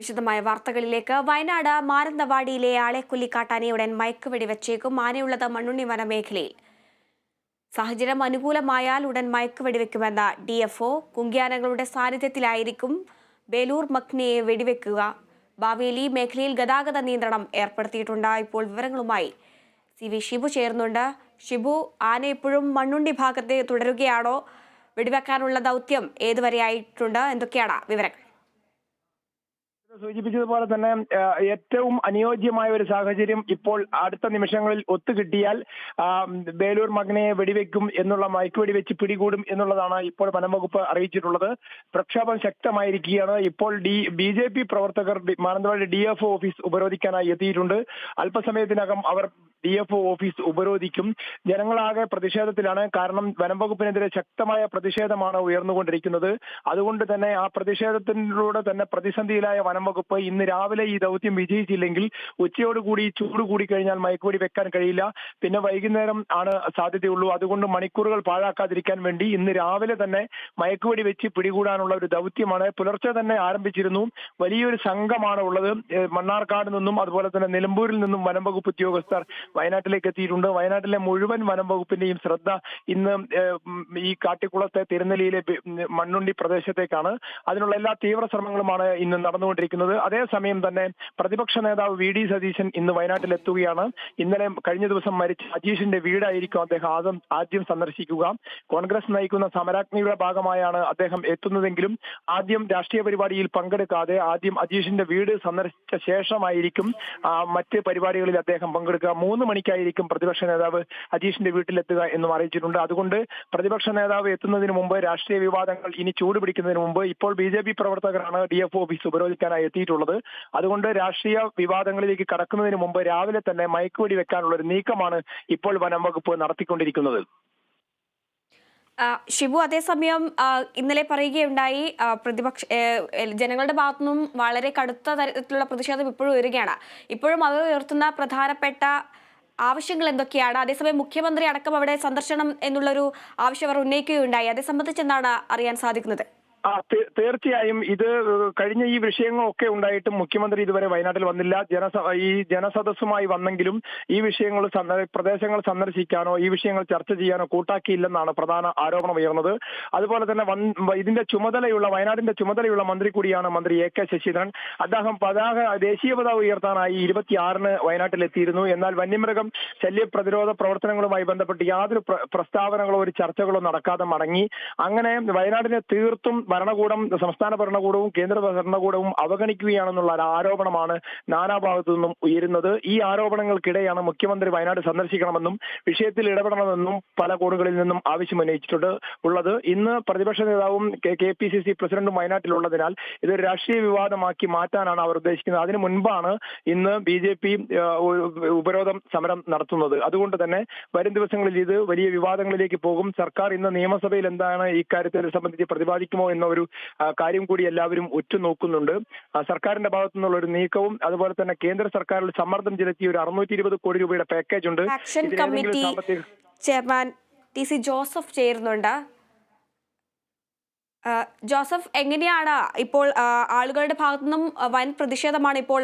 വിശദമായ വാർത്തകളിലേക്ക്. വയനാട് മാനന്തവാടിയിലെ ആളെക്കൊല്ലി കാട്ടാനയുടൻ മയക്കുവെടി വെച്ചേക്കും ആനയുള്ളത് മണ്ണുണ്ണി വനമേഖലയിൽ സാഹചര്യം അനുകൂലമായാൽ ഉടൻ മയക്കുവെടി വെടിവെക്കുമെന്ന ഡി എഫ് ഒ കുങ്കിയാനകളുടെ സാന്നിധ്യത്തിലായിരിക്കും ബേലൂർ മക്നയെ വെടിവെക്കുക. ഭാവിയിൽ ഈ മേഖലയിൽ ഗതാഗത നിയന്ത്രണം ഏർപ്പെടുത്തിയിട്ടുണ്ട്. ഇപ്പോൾ വിവരങ്ങളുമായി സി വി ഷിബു ചേർന്നുണ്ട് ഷിബു ആന ഇപ്പോഴും മണ്ണുണ്ടി ഭാഗത്തെ തുടരുകയാണോ? വെടിവെക്കാനുള്ള ദൗത്യം ഏതുവരെയായിട്ടുണ്ട് എന്തൊക്കെയാണ് വിവരങ്ങൾ? സൂചിപ്പിച്ചതുപോലെ തന്നെ ഏറ്റവും അനുയോജ്യമായ ഒരു സാഹചര്യം ഇപ്പോൾ അടുത്ത നിമിഷങ്ങളിൽ ഒത്തുകിട്ടിയാൽ കിട്ടിയാൽ ബേലൂർ മകനെ വെടിവെക്കും എന്നുള്ള മയക്കുവെടി വെച്ച് പിടികൂടും എന്നുള്ളതാണ് ഇപ്പോൾ വനംവകുപ്പ് അറിയിച്ചിട്ടുള്ളത്. പ്രക്ഷോഭം ശക്തമായിരിക്കുകയാണ്. ഇപ്പോൾ ഡി ബി ജെ പി പ്രവർത്തകർ മാനന്തവാടി ഡി എഫ് ഓഫീസ് ഉപരോധിക്കാനായി എത്തിയിട്ടുണ്ട്. അല്പസമയത്തിനകം അവർ ഡി എഫ് ഓഫീസ് ഉപരോധിക്കും. ജനങ്ങളാകെ പ്രതിഷേധത്തിലാണ്. കാരണം വനംവകുപ്പിനെതിരെ ശക്തമായ പ്രതിഷേധമാണ് ഉയർന്നുകൊണ്ടിരിക്കുന്നത്. അതുകൊണ്ട് തന്നെ ആ പ്രതിഷേധത്തിലൂടെ തന്നെ പ്രതിസന്ധിയിലായ വനംവകുപ്പ് ഇന്ന് രാവിലെ ഈ ദൗത്യം വിജയിച്ചില്ലെങ്കിൽ ഉച്ചയോടുകൂടി ചൂട് കൂടി കഴിഞ്ഞാൽ മയക്കുവെടി വെക്കാൻ കഴിയില്ല. പിന്നെ വൈകുന്നേരം ആണ് സാധ്യതയുള്ളൂ. അതുകൊണ്ട് മണിക്കൂറുകൾ പാഴാക്കാതിരിക്കാൻ വേണ്ടി ഇന്ന് രാവിലെ തന്നെ മയക്കുവെടി വെച്ച് പിടികൂടാനുള്ള ഒരു ദൗത്യമാണ് പുലർച്ചെ തന്നെ ആരംഭിച്ചിരുന്നു. വലിയൊരു സംഘമാണ് ഉള്ളത്. മണ്ണാർക്കാട് നിന്നും അതുപോലെ തന്നെ നിലമ്പൂരിൽ നിന്നും വനംവകുപ്പ് ഉദ്യോഗസ്ഥർ വയനാട്ടിലേക്ക് എത്തിയിട്ടുണ്ട്. വയനാട്ടിലെ മുഴുവൻ വനം വകുപ്പിന്റെയും ശ്രദ്ധ ഇന്ന് ഈ കാട്ടിക്കുളത്തെ തിരുനെല്ലിയിലെ മണ്ണുണ്ടി പ്രദേശത്തേക്കാണ്. അതിനുള്ള എല്ലാ തീവ്ര ശ്രമങ്ങളുമാണ് ഇന്ന് നടന്നുകൊണ്ടിരിക്കുന്നത്. അതേസമയം തന്നെ പ്രതിപക്ഷ നേതാവ് വി ഡി സതീശൻ ഇന്ന് വയനാട്ടിൽ എത്തുകയാണ് ഇന്നലെ കഴിഞ്ഞ ദിവസം മരിച്ച അജീഷിന്റെ വീടായിരിക്കും അദ്ദേഹം ആദ്യം ആദ്യം സന്ദർശിക്കുക. കോൺഗ്രസ് നയിക്കുന്ന സമരാജ്ഞിയുടെ ഭാഗമായാണ് അദ്ദേഹം എത്തുന്നതെങ്കിലും ആദ്യം രാഷ്ട്രീയ പരിപാടിയിൽ പങ്കെടുക്കാതെ ആദ്യം അജീഷിന്റെ വീട് സന്ദർശിച്ച ശേഷമായിരിക്കും മറ്റ് പരിപാടികളിൽ അദ്ദേഹം പങ്കെടുക്കുക. മൂന്ന് മണിക്കായിരിക്കും പ്രതിപക്ഷ നേതാവ് അജീഷിന്റെ വീട്ടിലെത്തുക എന്നും അറിയിച്ചിട്ടുണ്ട്. അതുകൊണ്ട് പ്രതിപക്ഷ നേതാവ് എത്തുന്നതിന് മുമ്പ് രാഷ്ട്രീയ വിവാദങ്ങൾ ഇനി ചൂടുപിടിക്കുന്നതിന് മുമ്പ് ഇപ്പോൾ ബി ജെ പി പ്രവർത്തകരാണ് ഡി എഫ് ഓഫീസ് ഉപരോധിക്കാനായി എത്തിയിട്ടുള്ളത്. അതുകൊണ്ട് രാഷ്ട്രീയ വിവാദങ്ങളിലേക്ക് കടക്കുന്നതിന് മുമ്പ് രാവിലെ തന്നെ മയക്കുവെടി വെക്കാനുള്ള ഒരു നീക്കമാണ് ഇപ്പോൾ വനം വകുപ്പ് നടത്തിക്കൊണ്ടിരിക്കുന്നത്. ഷിബു അതേസമയം ഇന്നലെ പറയുകയുണ്ടായി പ്രതിപക്ഷ ജനങ്ങളുടെ ഭാഗത്തു നിന്നും വളരെ കടുത്ത തരത്തിലുള്ള പ്രതിഷേധം ഇപ്പോഴും ഉയരുകയാണ്. ഇപ്പോഴും അവർ ഉയർത്തുന്ന പ്രധാനപ്പെട്ട ആവശ്യങ്ങൾ എന്തൊക്കെയാണ് അതേസമയം മുഖ്യമന്ത്രി അടക്കം അവിടെ സന്ദർശനം എന്നുള്ളൊരു ആവശ്യം അവർ ഉന്നയിക്കുകയുണ്ടായി. അതേ സംബന്ധിച്ച് എന്താണ് അറിയാൻ സാധിക്കുന്നത്? ആ തീർച്ചയായും ഇത് കഴിഞ്ഞ ഈ വിഷയങ്ങളൊക്കെ ഉണ്ടായിട്ടും മുഖ്യമന്ത്രി ഇതുവരെ വയനാട്ടിൽ വന്നില്ല. ജനസ ഈ ജനസദസ്സുമായി വന്നെങ്കിലും ഈ വിഷയങ്ങൾ പ്രദേശങ്ങൾ സന്ദർശിക്കാനോ ഈ വിഷയങ്ങൾ ചർച്ച ചെയ്യാനോ കൂട്ടാക്കിയില്ലെന്നാണ് പ്രധാന ആരോപണം ഉയർന്നത്. അതുപോലെ തന്നെ ഇതിന്റെ ചുമതലയുള്ള വയനാടിന്റെ ചുമതലയുള്ള മന്ത്രി കൂടിയാണ് മന്ത്രി എ കെ ശശീന്ദ്രൻ അദ്ദേഹം പതാക ദേശീയ പതാക ഉയർത്താനായി ഇരുപത്തിയാറിന് വയനാട്ടിലെത്തിയിരുന്നു. എന്നാൽ വന്യമൃഗം ശല്യ പ്രതിരോധ പ്രവർത്തനങ്ങളുമായി ബന്ധപ്പെട്ട് യാതൊരു പ്രസ്താവനകളോ ഒരു ചർച്ചകളോ നടക്കാതെ മടങ്ങി. അങ്ങനെ വയനാടിനെ തീർത്തും ഭരണകൂടം സംസ്ഥാന ഭരണകൂടവും കേന്ദ്ര ഭരണകൂടവും അവഗണിക്കുകയാണെന്നുള്ള ഒരു ആരോപണമാണ് നാനാഭാഗത്തു നിന്നും ഉയരുന്നത്. ഈ ആരോപണങ്ങൾക്കിടെയാണ് മുഖ്യമന്ത്രി വയനാട് സന്ദർശിക്കണമെന്നും വിഷയത്തിൽ ഇടപെടണമെന്നും പല കോണുകളിൽ നിന്നും ആവശ്യം ഉന്നയിച്ചിട്ടുണ്ട് ഉള്ളത്. ഇന്ന് പ്രതിപക്ഷ നേതാവും കെ പി സി സി പ്രസിഡന്റും വയനാട്ടിലുള്ളതിനാൽ ഇതൊരു രാഷ്ട്രീയ വിവാദമാക്കി മാറ്റാനാണ് അവർ ഉദ്ദേശിക്കുന്നത്. അതിനു മുൻപാണ് ഇന്ന് ബി ജെ പി ഉപരോധം സമരം നടത്തുന്നത്. അതുകൊണ്ട് തന്നെ വരും ദിവസങ്ങളിൽ ഇത് വലിയ വിവാദങ്ങളിലേക്ക് പോകും. സർക്കാർ ഇന്ന് നിയമസഭയിൽ എന്താണ് ഇക്കാര്യത്തെ കാര്യത്തെ സംബന്ധിച്ച് പ്രതിപാദിക്കുമോ എന്ന ഒരു കാര്യം കൂടി എല്ലാവരും ഉറ്റുനോക്കുന്നുണ്ട്. സർക്കാരിന്റെ ഭാഗത്തു നിന്നുള്ള ഒരു നീക്കവും അതുപോലെ തന്നെ കേന്ദ്ര സർക്കാരിൽ സമ്മർദ്ദം ചെലുത്തിയ ഒരു അറുന്നൂറ്റി ഇരുപത് കോടി രൂപയുടെ പാക്കേജ് ഉണ്ട്. Committee chairman T C Joseph ചേരുന്നുണ്ട്. ജോസഫ് എങ്ങനെയാണ് ഇപ്പോൾ ആളുകളുടെ ആളുകളുടെ ഭാഗത്തുനിന്നും വൻ പ്രതിഷേധമാണ് ഇപ്പോൾ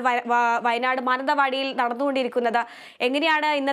വയനാട് മാനന്തവാടിയിൽ നടന്നുകൊണ്ടിരിക്കുന്നത്? എങ്ങനെയാണ് ഇന്നത്തെ